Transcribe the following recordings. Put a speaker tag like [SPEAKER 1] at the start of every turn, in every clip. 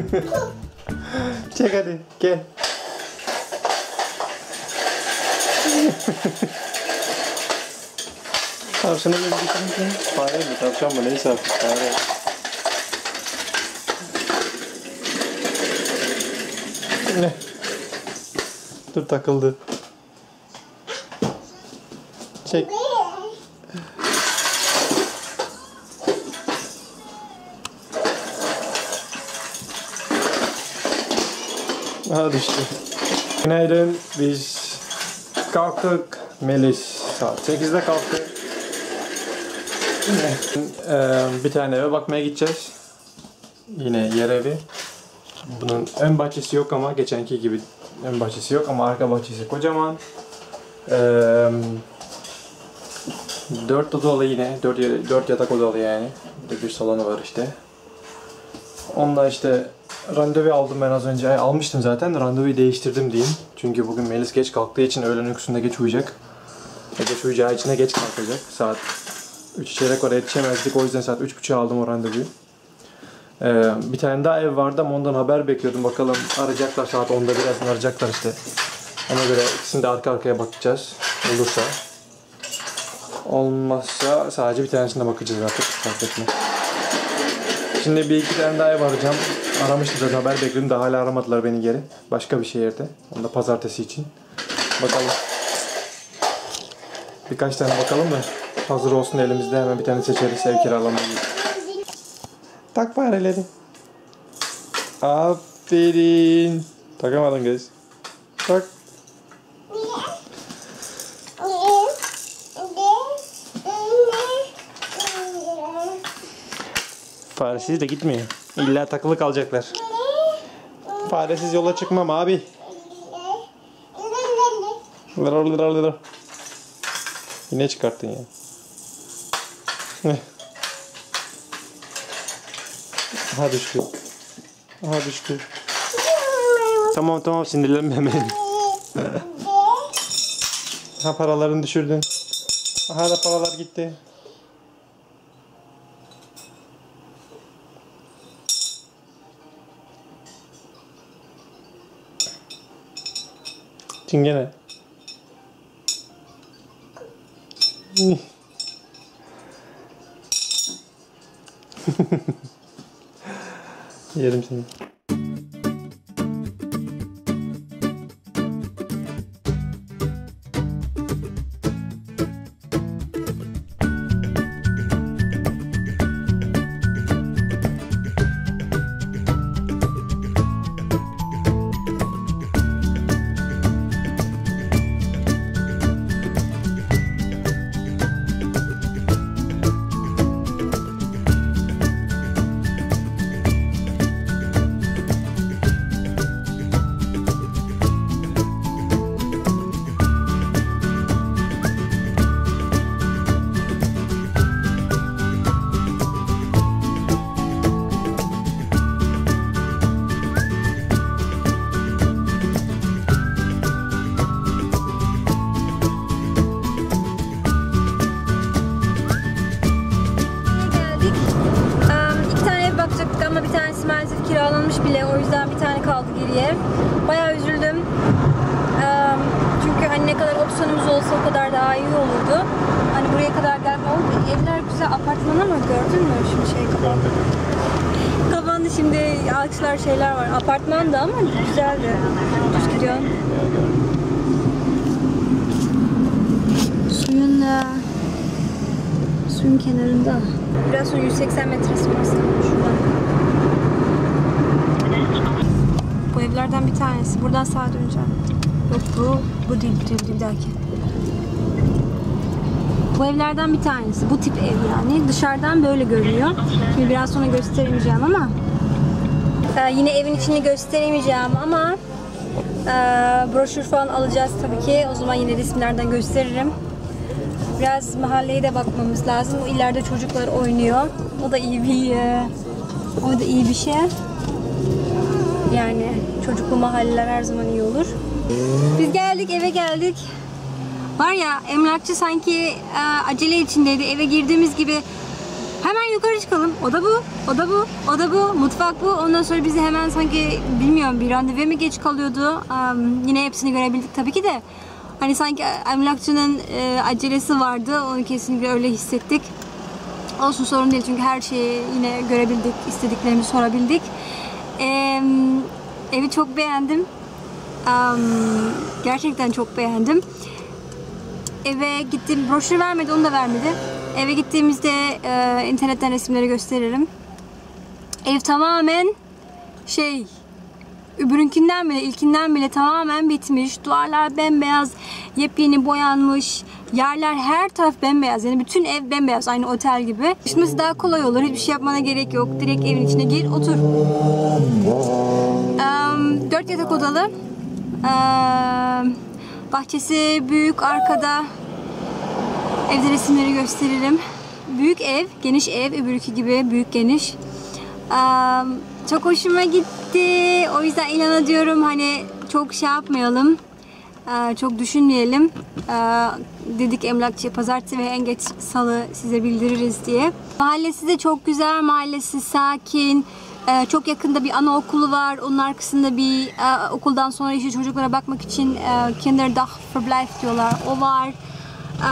[SPEAKER 1] Çek hadi gel. Tavşanı bir düşünün. Fare mi? Tavşan mı? Neyse artık. Fare. Ne? Dur takıldı. Çek. Aha düştü. Günaydın. Biz kalktık. Melis saat 8'de kalktı. Eee, bir tane eve bakmaya gideceğiz. Yine yer evi. Bunun ön bahçesi yok ama geçenki gibi ön bahçesi yok ama arka bahçesi kocaman. Eee dört odalı yine. Dört, ya- dört yatak odalı yani. Bir bir salonu var işte. Onunla işte randevu aldım ben az önce. Ay, almıştım zaten. Randevuyu değiştirdim diyeyim. Çünkü bugün Melis geç kalktığı için öğlen uykusunda geç uyuyacak. Ve geç uyuyacağı için de geç kalkacak. Saat 3 çeyrek var yetişemezdik. O yüzden saat 3.30'a aldım o randevuyu. Ee, bir tane daha ev vardı ama ondan haber bekliyordum. Bakalım arayacaklar saat 10'da birazdan arayacaklar işte. Ona göre ikisini de arka arkaya bakacağız. Olursa. Olmazsa sadece bir tanesine bakacağız artık. Fark etmez. Şimdi bir iki tane daha ev arayacağım. Aramıştım zaten haber bekliyorum da hala aramadılar beni geri. Başka bir şehirde. Onu da pazartesi için. Bakalım. Birkaç tane bakalım da hazır olsun elimizde hemen bir tane seçeriz ev kiralamayı. Tak fareleri. Aferin. Takamadın kız. Tak. Faresiz de gitmiyor. İlla takılı kalacaklar. Faresiz yola çıkmam abi. Lıra lıra lıra. Yine çıkarttın ya. Aha düştü. Aha düştü. Tamam tamam sinirlenme hemen. Ha paralarını düşürdün. Aha da paralar gitti.
[SPEAKER 2] 튕겨네. 여름생이 음. opsiyonumuz olsa o kadar daha iyi olurdu. Hani buraya kadar gelme oldu. Evler güzel apartman ama gördün mü şimdi şey kapandı. Kapandı şimdi ağaçlar şeyler var. Apartman da ama güzeldi. Düz gidiyor. Suyun eee, Suyun kenarında. Biraz sonra 180 metresi var şuradan. Bu evlerden bir tanesi. Buradan sağa döneceğim. Yok bu, bu değil, bu değil, bir dahaki. Bu evlerden bir tanesi. Bu tip ev yani. Dışarıdan böyle görünüyor. Şimdi biraz sonra gösteremeyeceğim ama Ee, yine evin içini gösteremeyeceğim ama e, broşür falan alacağız tabii ki. O zaman yine resimlerden gösteririm. Biraz mahalleye de bakmamız lazım. O ileride çocuklar oynuyor. O da iyi bir e, o da iyi bir şey. Yani çocuklu mahalleler her zaman iyi olur. Biz geldik, eve geldik. Var ya emlakçı sanki e, acele içindeydi. Eve girdiğimiz gibi Hemen yukarı çıkalım. O da bu, o da bu, o da bu, mutfak bu. Ondan sonra bizi hemen sanki bilmiyorum bir randevu mi geç kalıyordu. Am, yine hepsini görebildik tabii ki de. Hani sanki emlakçının e, acelesi vardı. Onu kesinlikle öyle hissettik. Olsun sorun değil çünkü her şeyi yine görebildik, istediklerimizi sorabildik. Ee, evi çok beğendim. Am, gerçekten çok beğendim. Eve gittim, broşür vermedi, onu da vermedi. Eve gittiğimizde e, internetten resimleri gösteririm. Ev tamamen şey, öbürünkinden bile, ilkinden bile tamamen bitmiş. Duvarlar bembeyaz, yepyeni boyanmış. Yerler her taraf bembeyaz. Yani bütün ev bembeyaz, aynı otel gibi. Taşınması daha kolay olur. Hiçbir şey yapmana gerek yok. Direkt evin içine gir, otur. Em, dört yatak odalı. Bahçesi büyük arkada. Evde resimleri gösteririm. Büyük ev, geniş ev, öbürkü gibi büyük geniş. Çok hoşuma gitti. O yüzden inana diyorum hani çok şey yapmayalım. Çok düşünmeyelim. Dedik emlakçı pazartesi ve en geç salı size bildiririz diye. Mahallesi de çok güzel. Mahallesi sakin. Ee, çok yakında bir anaokulu var. Onun arkasında bir e, okuldan sonra işte çocuklara bakmak için e, Kinderdagverblijf diyorlar. O var. Ee,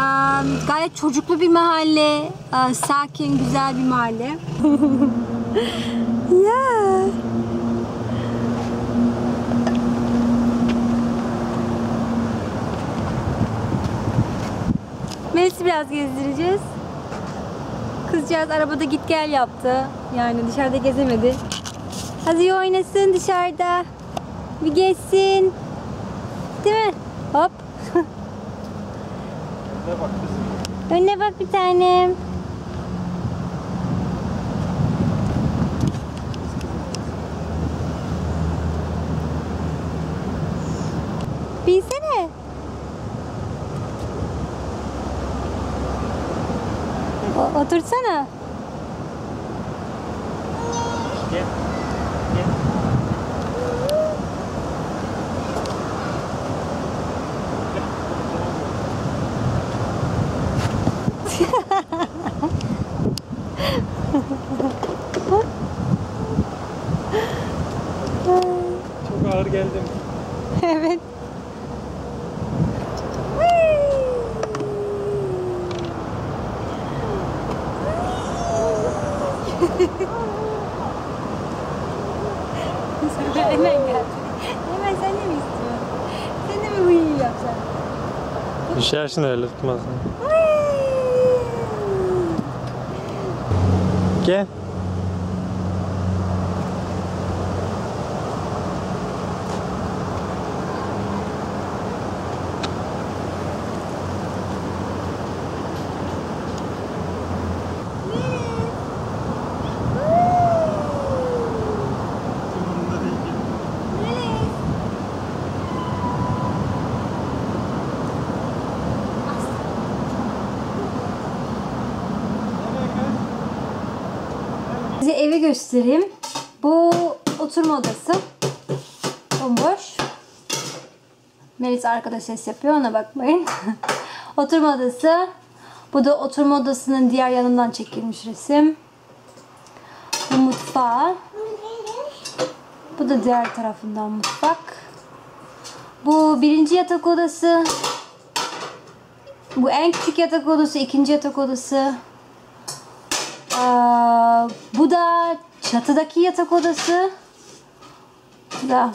[SPEAKER 2] gayet çocuklu bir mahalle. Ee, sakin, güzel bir mahalle. yeah. Melis'i biraz gezdireceğiz. Kızcağız arabada git gel yaptı. Yani dışarıda gezemedi. Hadi oynasın dışarıda. Bir gezsin. Değil mi? Hop. Önüne bak bir tanem. O- otursana.
[SPEAKER 1] Gel. Gel. Çok
[SPEAKER 2] Hemen geldi. Hemen sen de mi istiyorsun? Sen de mi iyi yapsan?
[SPEAKER 1] Düşersin öyle tutmazsan. Gel.
[SPEAKER 2] Size evi göstereyim. Bu oturma odası. Bomboş. Melis arkada ses yapıyor ona bakmayın. oturma odası. Bu da oturma odasının diğer yanından çekilmiş resim. Bu mutfağı. Bu da diğer tarafından mutfak. Bu birinci yatak odası. Bu en küçük yatak odası, ikinci yatak odası. Bu da çatıdaki yatak odası. Bu da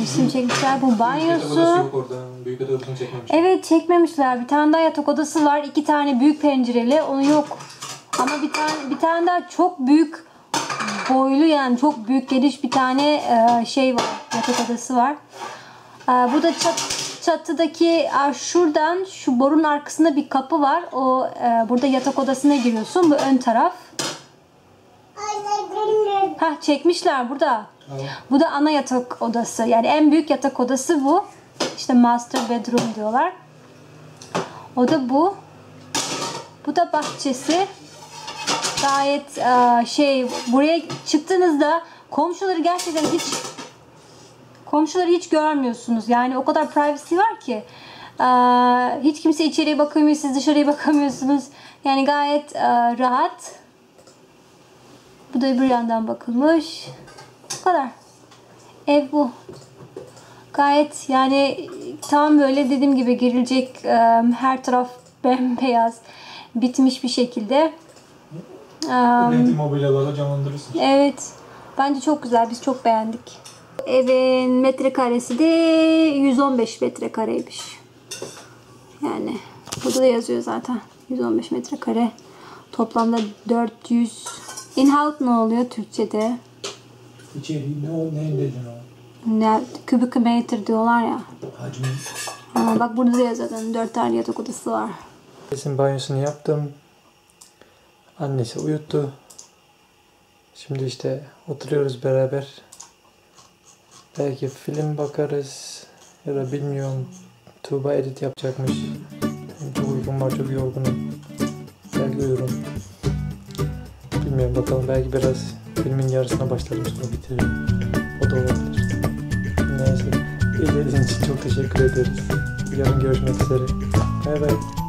[SPEAKER 2] resim çekmişler. Bu banyosu.
[SPEAKER 3] yok orada. Büyük yatak odasını çekmemiş.
[SPEAKER 2] Evet çekmemişler. Bir tane daha yatak odası var. iki tane büyük pencereli. Onu yok. Ama bir tane bir tane daha çok büyük boylu yani çok büyük geniş bir tane e, şey var. Yatak odası var. E, bu da çat, çatıdaki e, şuradan şu borun arkasında bir kapı var. O e, burada yatak odasına giriyorsun. Bu ön taraf. Ha çekmişler burada. Bu da ana yatak odası. Yani en büyük yatak odası bu. İşte master bedroom diyorlar. O da bu. Bu da bahçesi. Gayet e, şey buraya çıktığınızda komşuları gerçekten hiç komşuları hiç görmüyorsunuz. Yani o kadar privacy var ki. E, hiç kimse içeriye bakamıyor, siz dışarıya bakamıyorsunuz. Yani gayet e, rahat. Bu da bir yandan bakılmış. Bu kadar. Ev bu. Gayet yani tam böyle dediğim gibi girilecek her taraf bembeyaz bitmiş bir şekilde.
[SPEAKER 3] Renkli mobilyalarla canlandırırsın.
[SPEAKER 2] Evet. Bence çok güzel. Biz çok beğendik. Evin metrekaresi de 115 metrekareymiş. Yani burada da yazıyor zaten. 115 metrekare. Toplamda 400. In-house ne oluyor Türkçe'de?
[SPEAKER 3] İçeriği ne o ne dedin o?
[SPEAKER 2] Ne, kübik metre diyorlar ya.
[SPEAKER 3] Hacmi.
[SPEAKER 2] Ama bak burada da yazıyor zaten. 4 tane yatak odası var.
[SPEAKER 1] Kesin banyosunu yaptım. Annesi uyuttu. Şimdi işte oturuyoruz beraber. Belki film bakarız. Ya da bilmiyorum. Tuğba edit yapacakmış. Çok uykum var, çok yorgunum. Belki uyurum. Bilmiyorum bakalım. Belki biraz filmin yarısına başlarım sonra bitiririm. O da olabilir. Neyse. İzlediğiniz için çok teşekkür ederiz. Yarın görüşmek üzere. Bay bay.